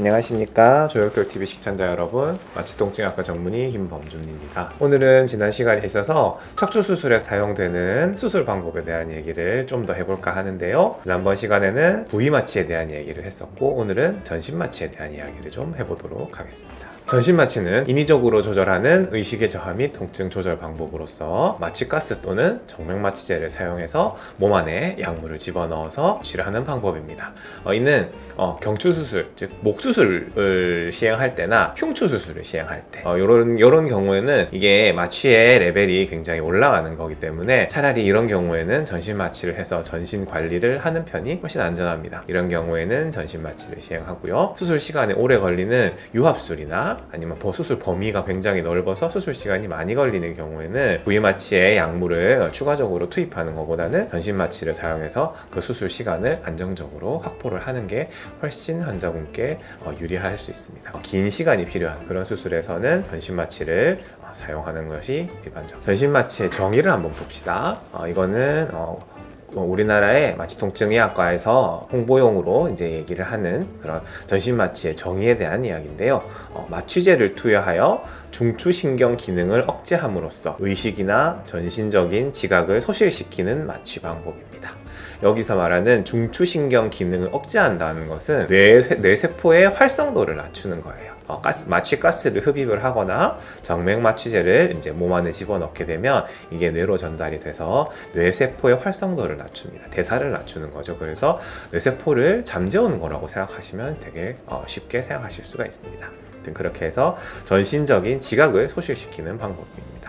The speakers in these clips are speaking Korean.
안녕하십니까. 조역돌TV 시청자 여러분. 마취통증학과 전문의 김범준입니다. 오늘은 지난 시간에 있어서 척추 수술에 사용되는 수술 방법에 대한 얘기를 좀 더 해볼까 하는데요. 지난번 시간에는 부위 마취에 대한 얘기를 했었고 오늘은 전신 마취에 대한 이야기를 좀 해보도록 하겠습니다. 전신 마취는 인위적으로 조절하는 의식의 저하 및 통증 조절 방법으로서 마취 가스 또는 정맥 마취제를 사용해서 몸 안에 약물을 집어넣어서 치료하는 방법입니다. 어, 이는 어, 경추 수술, 즉 목수 술을 시행할 때나 흉추 수술을 시행할 때 어, 이런 이런 경우에는 이게 마취의 레벨이 굉장히 올라가는 거기 때문에 차라리 이런 경우에는 전신 마취를 해서 전신 관리를 하는 편이 훨씬 안전합니다. 이런 경우에는 전신 마취를 시행하고요. 수술 시간이 오래 걸리는 유합술이나 아니면 버- 수술 범위가 굉장히 넓어서 수술 시간이 많이 걸리는 경우에는 부위 마취에 약물을 추가적으로 투입하는 것보다는 전신 마취를 사용해서 그 수술 시간을 안정적으로 확보를 하는 게 훨씬 환자분께 어, 유리할 수 있습니다. 어, 긴 시간이 필요한 그런 수술에서는 전신 마취를 어, 사용하는 것이 일반적. 전신 마취의 정의를 한번 봅시다. 어, 이거는 어, 어, 우리나라의 마취통증의학과에서 홍보용으로 이제 얘기를 하는 그런 전신 마취의 정의에 대한 이야기인데요. 어, 마취제를 투여하여 중추신경 기능을 억제함으로써 의식이나 전신적인 지각을 소실시키는 마취 방법입니다. 여기서 말하는 중추신경 기능을 억제한다는 것은 뇌, 뇌세포의 활성도를 낮추는 거예요. 어, 가스, 마취 가스를 흡입을 하거나 정맥 마취제를 이제 몸 안에 집어넣게 되면 이게 뇌로 전달이 돼서 뇌세포의 활성도를 낮춥니다. 대사를 낮추는 거죠. 그래서 뇌세포를 잠재우는 거라고 생각하시면 되게 어, 쉽게 생각하실 수가 있습니다. 그렇게 해서 전신적인 지각을 소실시키는 방법입니다.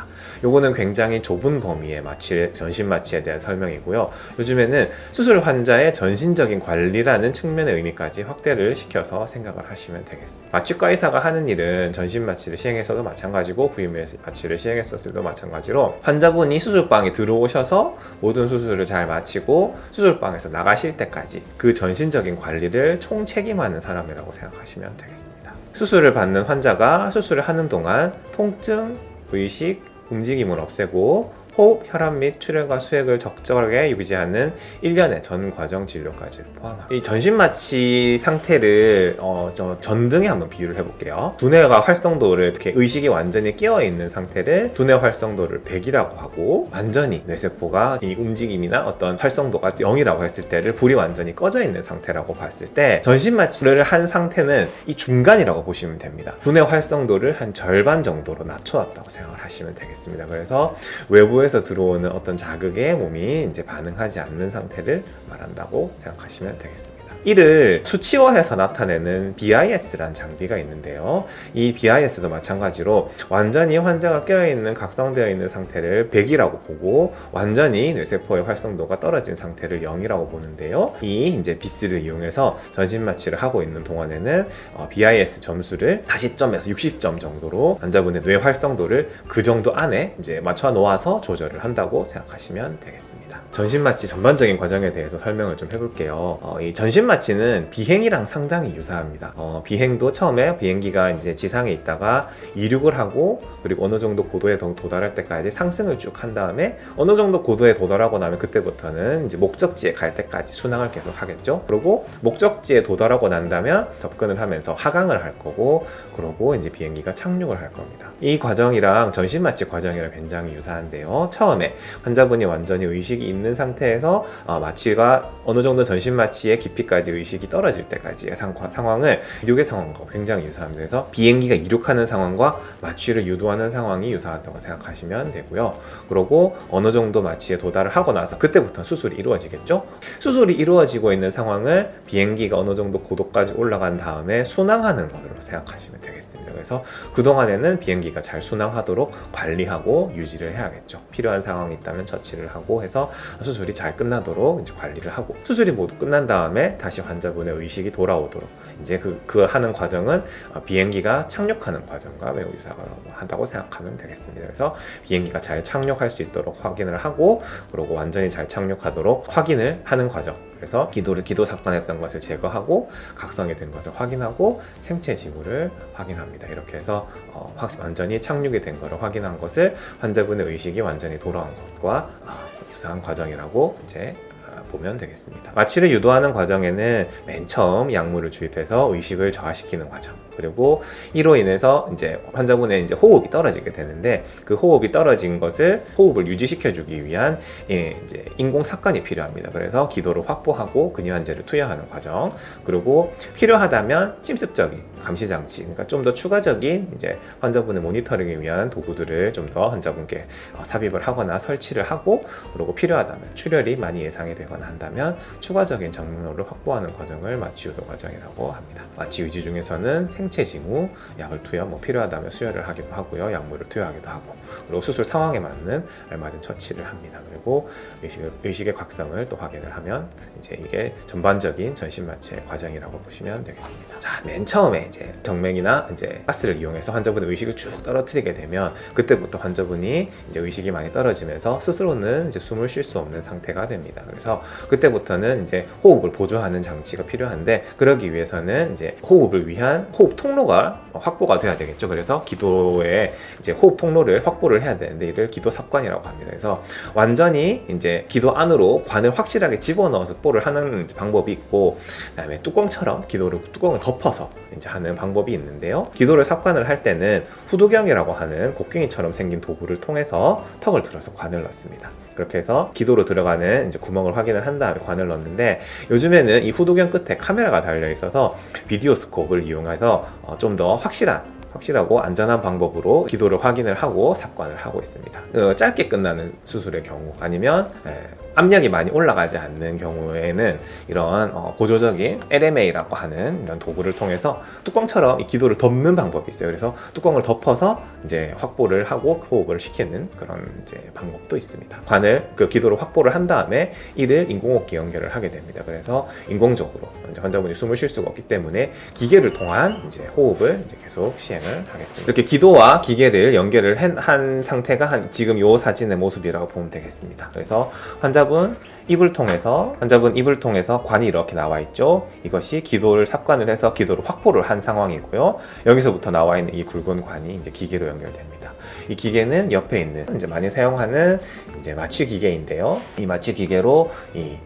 요거는 굉장히 좁은 범위의 마취, 전신 마취에 대한 설명이고요. 요즘에는 수술 환자의 전신적인 관리라는 측면의 의미까지 확대를 시켜서 생각을 하시면 되겠습니다. 마취과 의사가 하는 일은 전신 마취를 시행해서도 마찬가지고 부위 마취를 시행했었을 때도 마찬가지로 환자분이 수술방에 들어오셔서 모든 수술을 잘 마치고 수술방에서 나가실 때까지 그 전신적인 관리를 총 책임하는 사람이라고 생각하시면 되겠습니다. 수술을 받는 환자가 수술을 하는 동안 통증, 의식, 움직임을 없애고 호흡, 혈압 및 출혈과 수액을 적절하게 유지하는 1년의 전 과정 진료까지 포함합니다. 이 전신 마취 상태를 어, 저 전등에 한번 비유를 해볼게요. 두뇌가 활성도를 이렇게 의식이 완전히 깨어 있는 상태를 두뇌 활성도를 100이라고 하고 완전히 뇌세포가 이 움직임이나 어떤 활성도가 0이라고 했을 때를 불이 완전히 꺼져 있는 상태라고 봤을 때 전신 마취를 한 상태는 이 중간이라고 보시면 됩니다. 두뇌 활성도를 한 절반 정도로 낮춰놨다고 생각을 하시면 되겠습니다. 그래서 외부 에서 들어오는 어떤 자극에 몸이 이제 반응하지 않는 상태를 말한다고 생각하시면 되겠습니다. 이를 수치화해서 나타내는 BIS라는 장비가 있는데요. 이 BIS도 마찬가지로 완전히 환자가 깨어있는 각성되어 있는 상태를 100이라고 보고 완전히 뇌세포의 활성도가 떨어진 상태를 0이라고 보는데요. 이 이제 비스를 이용해서 전신 마취를 하고 있는 동안에는 어, BIS 점수를 40점에서 60점 정도로 환자분의 뇌 활성도를 그 정도 안에 이제 맞춰 놓아서 조절을 한다고 생각하시면 되겠습니다. 전신 마취 전반적인 과정에 대해서 설명을 좀 해볼게요. 어, 이 전신 마취는 비행이랑 상당히 유사합니다. 어, 비행도 처음에 비행기가 이제 지상에 있다가 이륙을 하고 그리고 어느 정도 고도에 더 도달할 때까지 상승을 쭉 한 다음에 어느 정도 고도에 도달하고 나면 그때부터는 이제 목적지에 갈 때까지 순항을 계속 하겠죠. 그리고 목적지에 도달하고 난다면 접근을 하면서 하강을 할 거고 그러고 이제 비행기가 착륙을 할 겁니다. 이 과정이랑 전신 마취 과정이랑 굉장히 유사한데요. 처음에 환자분이 완전히 의식이 있는 상태에서 어, 마취가 어느 정도 전신 마취의 깊이까지 의식이 떨어질 때까지의 상, 상황을 이륙의 상황과 굉장히 유사합니다. 비행기가 이륙하는 상황과 마취를 유도하는 상황이 유사하다고 생각하시면 되고요. 그리고 어느 정도 마취에 도달을 하고 나서 그때부터 수술이 이루어지겠죠. 수술이 이루어지고 있는 상황을 비행기가 어느 정도 고도까지 올라간 다음에 순항하는 것으로 생각하시면 되겠습니다. 그래서 그동안에는 비행기가 잘 순항하도록 관리하고 유지를 해야겠죠. 필요한 상황이 있다면 처치를 하고 해서 수술이 잘 끝나도록 이제 관리를 하고 수술이 모두 끝난 다음에 다시 환자분의 의식이 돌아오도록 이제 그, 그 하는 과정은 어, 비행기가 착륙하는 과정과 매우 유사하다고 생각하면 되겠습니다. 그래서 비행기가 잘 착륙할 수 있도록 확인을 하고 그리고 완전히 잘 착륙하도록 확인을 하는 과정. 그래서 기도를 기도 삭반했던 것을 제거하고 각성이 된 것을 확인하고 생체 지구를 확인합니다. 이렇게 해서 어, 확- 완전히 착륙이 된 것을 확인한 것을 환자분의 의식이 완전히 돌아온 것과 아, 유사한 과정이라고 이제 아, 보면 되겠습니다. 마취를 유도하는 과정에는 맨 처음 약물을 주입해서 의식을 저하시키는 과정. 그리고 이로 인해서 이제 환자분의 이제 호흡이 떨어지게 되는데 그 호흡이 떨어진 것을 호흡을 유지시켜주기 위한 예, 이제 인공 삭관이 필요합니다. 그래서 기도를 확보하고 근유한제를 투여하는 과정. 그리고 필요하다면 침습적인 감시 장치, 그러니까 좀 더 추가적인 이제 환자분의 모니터링을 위한 도구들을 좀 더 환자분께 어, 삽입을 하거나 설치를 하고 그리고 필요하다면 출혈이 많이 예상이 되거나 한다면 추가적인 정맥로를 확보하는 과정을 마취 유도 과정이라고 합니다. 마취 유지 중에서는 생체 징후, 약을 투여, 뭐 필요하다면 수혈을 하기도 하고요, 약물을 투여하기도 하고 그리고 수술 상황에 맞는 알맞은 처치를 합니다. 그리고 의식의, 의식 의 각성을 또 확인을 하면 이제 이게 전반적인 전신 마취의 과정이라고 보시면 되겠습니다. 자, 맨 처음에 이제 정맥이나 이제 가스를 이용해서 환자분의 의식을 쭉 떨어뜨리게 되면 그때부터 환자분이 이제 의식이 많이 떨어지면서 스스로는 이제 숨을 쉴 수 없는 상태가 됩니다. 그래서 그때부터는 이제 호흡을 보조하는 장치가 필요한데 그러기 위해서는 이제 호흡을 위한 호흡 통로가 확보가 돼야 되겠죠. 그래서 기도에 이제 호흡 통로를 확보를 해야 되는데 이를 기도 삽관이라고 합니다. 그래서 완전히 이제 기도 안으로 관을 확실하게 집어넣어서 뽀를 하는 방법이 있고 그다음에 뚜껑처럼 기도를 뚜껑을 덮어서 이제 하는 방법이 있는데요. 기도를 삽관을 할 때는 후두경이라고 하는 곡괭이처럼 생긴 도구를 통해서 턱을 들어서 관을 넣습니다. 그렇게 해서 기도로 들어가는 이제 구멍을 확인을 한 다음에 관을 넣는데 요즘에는 이 후두경 끝에 카메라가 달려 있어서 비디오 스코프를 이용해서 어, 좀더 확실한 확실하고 안전한 방법으로 기도를 확인을 하고 삽관을 하고 있습니다. 어, 짧게 끝나는 수술의 경우 아니면 에, 압력이 많이 올라가지 않는 경우에는 이런 어, 보조적인 LMA라고 하는 이런 도구를 통해서 뚜껑처럼 이 기도를 덮는 방법이 있어요. 그래서 뚜껑을 덮어서 이제 확보를 하고 호흡을 시키는 그런 이제 방법도 있습니다. 관을 그 기도를 확보를 한 다음에 이를 인공호흡기 연결을 하게 됩니다. 그래서 인공적으로 이제 환자분이 숨을 쉴 수가 없기 때문에 기계를 통한 이제 호흡을 이제 계속 시행을 하겠습니다. 이렇게 기도와 기계를 연결을 한, 한 상태가 한 지금 이 사진의 모습이라고 보면 되겠습니다. 그래서 환자 분 입을 통해서 환자분 입을 통해서 관이 이렇게 나와 있죠. 이것이 기도를 삽관을 해서 기도를 확보를 한 상황이고요. 여기서부터 나와 있는 이 굵은 관이 이제 기계로 연결됩니다. 이 기계는 옆에 있는 이제 많이 사용하는 이제 마취 기계인데요. 이 마취 기계로 이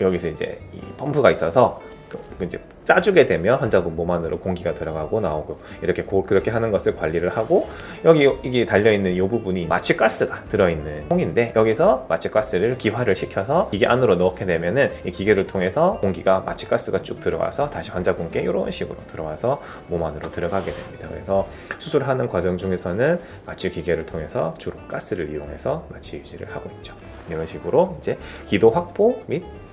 여기서 이제 이 펌프가 있어서 그 이제 짜주게 되면 환자분 몸 안으로 공기가 들어가고 나오고 이렇게 고, 그렇게 하는 것을 관리를 하고 여기 이게 달려 있는 이 부분이 마취 가스가 들어 있는 통인데 여기서 마취 가스를 기화를 시켜서 기계 안으로 넣게 되면은 이 기계를 통해서 공기가 마취 가스가 쭉 들어와서 다시 환자분께 이런 식으로 들어와서 몸 안으로 들어가게 됩니다. 그래서 수술하는 과정 중에서는 마취 기계를 통해서 주로 가스를 이용해서 마취 유지를 하고 있죠. 이런 식으로 이제 기도 확보 및 어,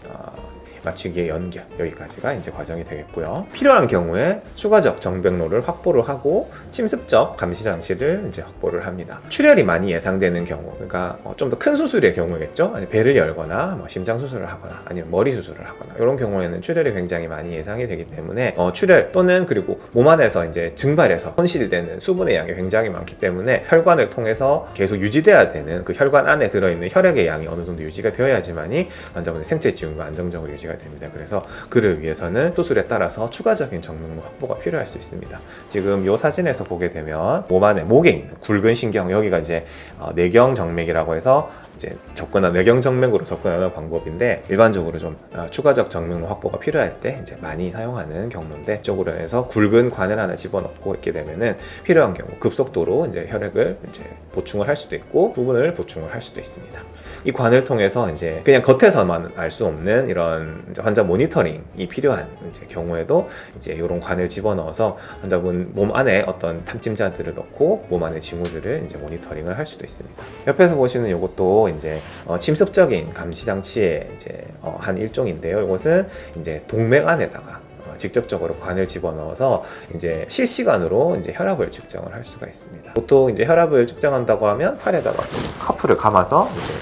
맞추기의 연결 여기까지가 이제 과정이 되겠고요. 필요한 경우에 추가적 정백로를 확보를 하고 침습적 감시 장치를 이제 확보를 합니다. 출혈이 많이 예상되는 경우, 그러니까 좀 더 큰 수술의 경우겠죠. 아니 배를 열거나 뭐 심장 수술을 하거나 아니면 머리 수술을 하거나 이런 경우에는 출혈이 굉장히 많이 예상이 되기 때문에 어, 출혈 또는 그리고 몸 안에서 이제 증발해서 손실되는 수분의 양이 굉장히 많기 때문에 혈관을 통해서 계속 유지돼야 되는 그 혈관 안에 들어있는 혈액의 양이 어느 정도 유지가 되어야지만이 환자분의 생체 지원과 안정적으로 유지가 됩니다. 그래서 그를 위해서는 수술에 따라서 추가적인 정맥로 확보가 필요할 수 있습니다. 지금 이 사진에서 보게 되면 몸 안에 목에 있는 굵은 신경 여기가 이제 어, 내경 정맥이라고 해서 이제 접근한 뇌경 정맥으로 접근하는 방법인데 일반적으로 좀 어, 추가적 정맥로 확보가 필요할 때 이제 많이 사용하는 경로인데 이쪽으로 해서 굵은 관을 하나 집어넣고 있게 되면은 필요한 경우 급속도로 이제 혈액을 이제 보충을 할 수도 있고 부분을 보충을 할 수도 있습니다. 이 관을 통해서 이제 그냥 겉에서만 알 수 없는 이런 환자 모니터링이 필요한 이제 경우에도 이제 이런 관을 집어넣어서 환자분 몸 안에 어떤 탐침자들을 넣고 몸 안의 징후들을 이제 모니터링을 할 수도 있습니다. 옆에서 보시는 이것도 이제 어, 침습적인 감시 장치의 이제 어, 한 일종인데요. 이것은 이제 동맥 안에다가 어, 직접적으로 관을 집어넣어서 이제 실시간으로 이제 혈압을 측정을 할 수가 있습니다. 보통 이제 혈압을 측정한다고 하면 팔에다가 카프를 감아서 이제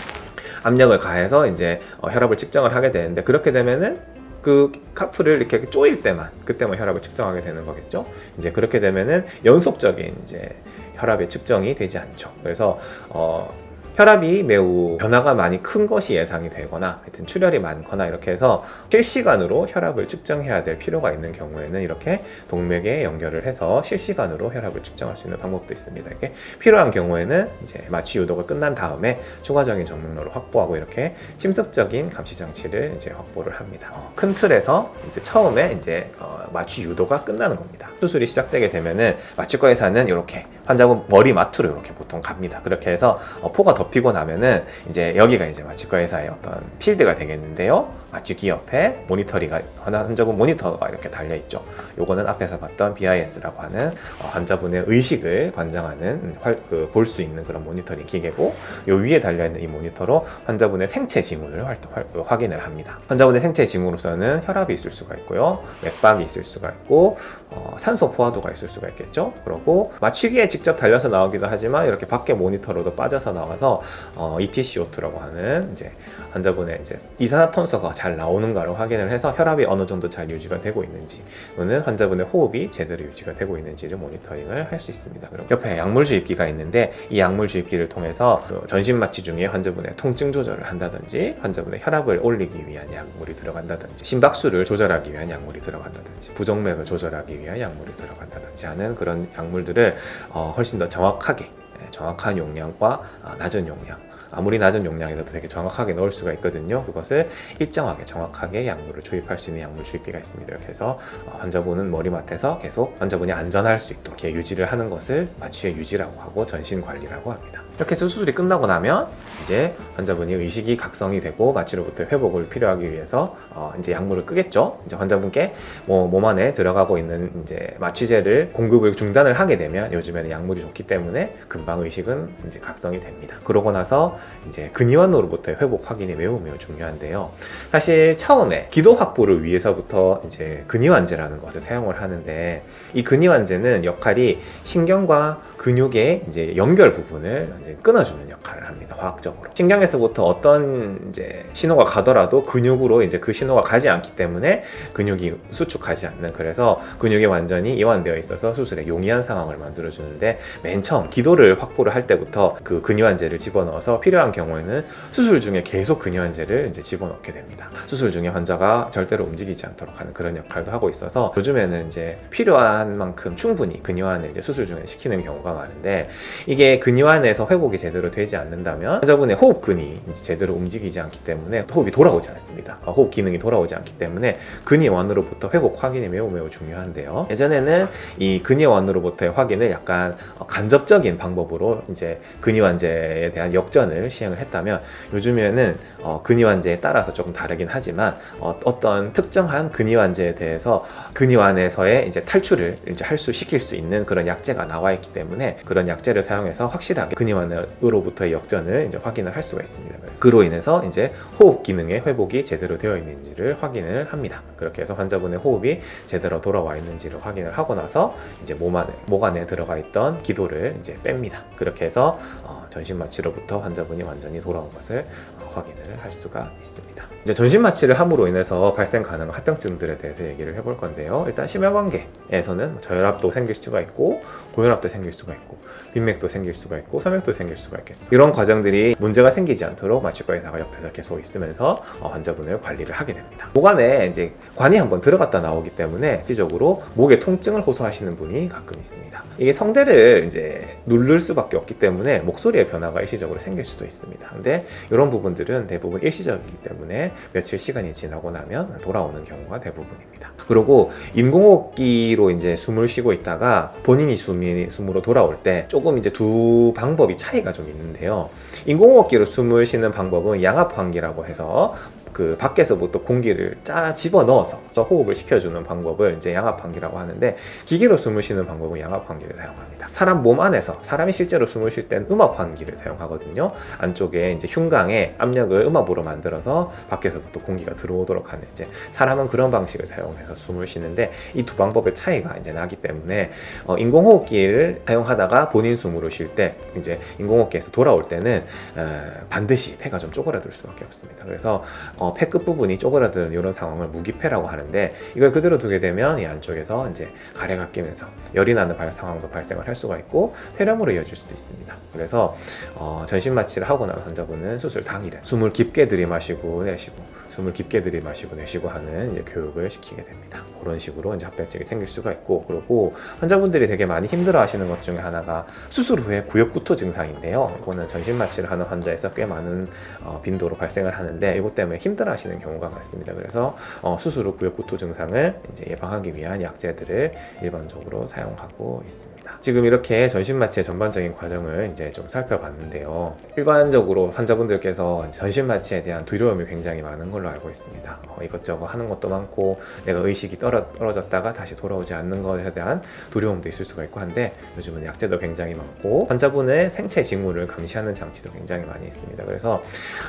압력을 가해서 이제 어, 혈압을 측정을 하게 되는데 그렇게 되면은 그 카프를 이렇게 쪼일 때만 그때만 혈압을 측정하게 되는 거겠죠. 이제 그렇게 되면은 연속적인 이제 혈압의 측정이 되지 않죠. 그래서 어 혈압이 매우 변화가 많이 큰 것이 예상이 되거나 하여튼 출혈이 많거나 이렇게 해서 실시간으로 혈압을 측정해야 될 필요가 있는 경우에는 이렇게 동맥에 연결을 해서 실시간으로 혈압을 측정할 수 있는 방법도 있습니다. 이렇게 필요한 경우에는 이제 마취 유도가 끝난 다음에 추가적인 정맥로를 확보하고 이렇게 침습적인 감시 장치를 이제 확보를 합니다. 어, 큰 틀에서 이제 처음에 이제 어, 마취 유도가 끝나는 겁니다. 수술이 시작되게 되면은 마취과 의사는 이렇게 환자분 머리 마투로 이렇게 보통 갑니다. 그렇게 해서 어, 포가 덮이고 나면은 이제 여기가 이제 마취과 의사의 어떤 필드가 되겠는데요. 마취기 옆에 모니터리가 환자분 모니터가 이렇게 달려 있죠. 요거는 앞에서 봤던 BIS라고 하는 어, 환자분의 의식을 관장하는 그, 볼 수 있는 그런 모니터링 기계고 요 위에 달려 있는 이 모니터로 환자분의 생체 징후를 그 확인을 합니다. 환자분의 생체 징후로서는 혈압이 있을 수가 있고요, 맥박이 있을 수가 있고 어, 산소 포화도가 있을 수가 있겠죠. 그리고 마취기에 직접 달려서 나오기도 하지만 이렇게 밖에 모니터로도 빠져서 나와서 어, ETCO2라고 하는 이제 환자분의 이제 이산화탄소가 잘 나오는가를 확인을 해서 혈압이 어느 정도 잘 유지가 되고 있는지 또는 환자분의 호흡이 제대로 유지가 되고 있는지를 모니터링을 할 수 있습니다. 그리고 옆에 약물 주입기가 있는데 이 약물 주입기를 통해서 그 전신 마취 중에 환자분의 통증 조절을 한다든지 환자분의 혈압을 올리기 위한 약물이 들어간다든지 심박수를 조절하기 위한 약물이 들어간다든지 부정맥을 조절하기 위한 약물이 들어간다든지 하는 그런 약물들을 어, 훨씬 더 정확하게 예, 정확한 용량과 아, 낮은 용량 아무리 낮은 용량이라도 되게 정확하게 넣을 수가 있거든요. 그것을 일정하게 정확하게 약물을 주입할 수 있는 약물 주입기가 있습니다. 이렇게 해서 어, 환자분은 머리맡에서 계속 환자분이 안전할 수 있도록 유지를 하는 것을 마취의 유지라고 하고 전신 관리라고 합니다. 이렇게 해서 수술이 끝나고 나면 이제 환자분이 의식이 각성이 되고 마취로부터 회복을 필요하기 위해서 어, 이제 약물을 끄겠죠. 이제 환자분께 뭐 몸 안에 들어가고 있는 이제 마취제를 공급을 중단을 하게 되면 요즘에는 약물이 좋기 때문에 금방 의식은 이제 각성이 됩니다. 그러고 나서 이제 근위원으로부터의 회복 확인이 매우 매우 중요한데요. 사실 처음에 기도 확보를 위해서부터 이제 근위환제라는 것을 사용을 하는데 이 근위환제는 역할이 신경과 근육의 이제 연결 부분을 이제 끊어주는 역할을 합니다. 화학적으로. 신경에서부터 어떤 이제 신호가 가더라도 근육으로 이제 그 신호가 가지 않기 때문에 근육이 수축하지 않는 그래서 근육이 완전히 이완되어 있어서 수술에 용이한 상황을 만들어 주는데 맨 처음 기도를 확보를 할 때부터 그 근위환제를 집어넣어서 필요한 경우에는 수술 중에 계속 근위환제를 이제 집어넣게 됩니다. 수술 중에 환자가 절대로 움직이지 않도록 하는 그런 역할도 하고 있어서 요즘에는 이제 필요한 만큼 충분히 근위환을 이제 수술 중에 시키는 경우가 많은데 이게 근위환에서 회복이 제대로 되지 않는다면 환자분의 호흡근이 제대로 움직이지 않기 때문에 호흡이 돌아오지 않습니다. 어, 호흡 기능이 돌아오지 않기 때문에 근위원으로부터 회복 확인이 매우 매우 중요한데요. 예전에는 이 근위원으로부터의 확인을 약간 어, 간접적인 방법으로 이제 근위환제에 대한 역전을 시행을 했다면 요즘에는 어, 근위환제에 따라서 조금 다르긴 하지만 어, 떤 특정한 근위환제에 대해서 근위환에서의 이제 탈출을 이제 할 수 시킬 수 있는 그런 약제가 나와 있기 때문에 그런 약제를 사용해서 확실하게 근위환으로부터의 역전을 이제 확인을 할 수가 있습니다. 그로 인해서 이제 호흡 기능의 회복이 제대로 되어 있는지를 확인을 합니다. 그렇게 해서 환자분의 호흡이 제대로 돌아와 있는지를 확인을 하고 나서 이제 몸 안에 목 안에 들어가 있던 기도를 이제 뺍니다. 그렇게 해서 어, 전신 마취로부터 환자분이 완전히 돌아온 것을 어, 확인을 할 수가 있습니다. 이제 전신 마취를 함으로 인해서 발생 가능한 합병증들에 대해서 얘기를 해볼 건데요. 일단 심혈관계에서는 저혈압도 생길 수가 있고 고혈압도 생길 수가 있고 빈맥도 생길 수가 있고 소맥도 생길 수가 있겠죠. 이런 과정들이 문제가 생기지 않도록 마취과 의사가 옆에서 계속 있으면서 어, 환자분을 관리를 하게 됩니다. 목 안에 이제 관이 한번 들어갔다 나오기 때문에 실질적으로 목에 통증을 호소하시는 분이 가끔 있습니다. 이게 성대를 이제 누를 수밖에 없기 때문에 목소리의 변화가 일시적으로 생길 수도 있습니다. 근데 이런 부분들은 대부분 일시적이기 때문에 며칠 시간이 지나고 나면 돌아오는 경우가 대부분입니다. 그리고 인공호흡기로 이제 숨을 쉬고 있다가 본인이 숨이 숨으로 돌아올 때 조금 이제 두 방법이 차이가 좀 있는데요. 인공호흡기로 숨을 쉬는 방법은 양압환기라고 해서 그 밖에서부터 공기를 짜 집어 넣어서 호흡을 시켜주는 방법을 이제 양압환기라고 하는데 기계로 숨을 쉬는 방법은 양압환기를 사용합니다. 사람 몸 안에서 사람이 실제로 숨을 쉴 때는 음압환기를 사용하거든요. 안쪽에 이제 흉강에 압력을 음압으로 만들어서 밖에서부터 공기가 들어오도록 하는 이제 사람은 그런 방식을 사용해서 숨을 쉬는데 이 두 방법의 차이가 이제 나기 때문에 어, 인공호흡기를 사용하다가 본인 숨으로 쉴 때 이제 인공호흡기에서 돌아올 때는 어, 반드시 폐가 좀 쪼그라들 수밖에 없습니다. 그래서 어, 폐 끝부분이 쪼그라드는 이런 상황을 무기폐라고 하는데 이걸 그대로 두게 되면 이 안쪽에서 이제 가래가 끼면서 열이 나는 발 상황도 발생을 할 수가 있고 폐렴으로 이어질 수도 있습니다. 그래서 어, 전신 마취를 하고 난 환자분은 수술 당일에 숨을 깊게 들이마시고 내쉬고 숨을 깊게 들이마시고 내쉬고 하는 이제 교육을 시키게 됩니다. 그런 식으로 이제 합병증이 생길 수가 있고 그리고 환자분들이 되게 많이 힘들어하시는 것 중에 하나가 수술 후에 구역구토 증상인데요. 이거는 전신 마취를 하는 환자에서 꽤 많은 어, 빈도로 발생을 하는데 이것 때문에 힘들어하시는 경우가 많습니다. 그래서 어, 수술 후 구역구토 증상을 이제 예방하기 위한 약제들을 일반적으로 사용하고 있습니다. 지금 이렇게 전신 마취의 전반적인 과정을 이제 좀 살펴봤는데요. 일반적으로 환자분들께서 전신 마취에 대한 두려움이 굉장히 많은 걸로 알고 있습니다. 어, 이것저것 하는 것도 많고 내가 의식이 떨어, 떨어졌다가 다시 돌아오지 않는 것에 대한 두려움도 있을 수가 있고 한데 요즘은 약제도 굉장히 많고 환자분의 생체 징후를 감시하는 장치도 굉장히 많이 있습니다. 그래서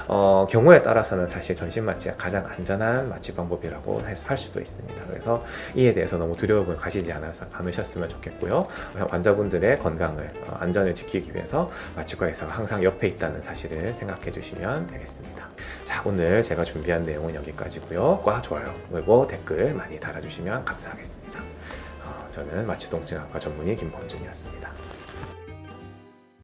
어, 경우에 따라서는 사실 전신 마취가 가장 안전한 마취 방법이라고 할- 할 수도 있습니다. 그래서 이에 대해서 너무 두려움을 가지지 않아서 않으셨으면 좋겠고요. 환자분들의 건강을 어, 안전을 지키기 위해서 마취과에서 항상 옆에 있다는 사실을 생각해 주시면 되겠습니다. 자 오늘 제가 준비한 내용은 여기까지고요. 과 좋아요 그리고 댓글 많이 달아주시면 감사하겠습니다. 어, 저는 마취동증학과 전문의 김범준이었습니다.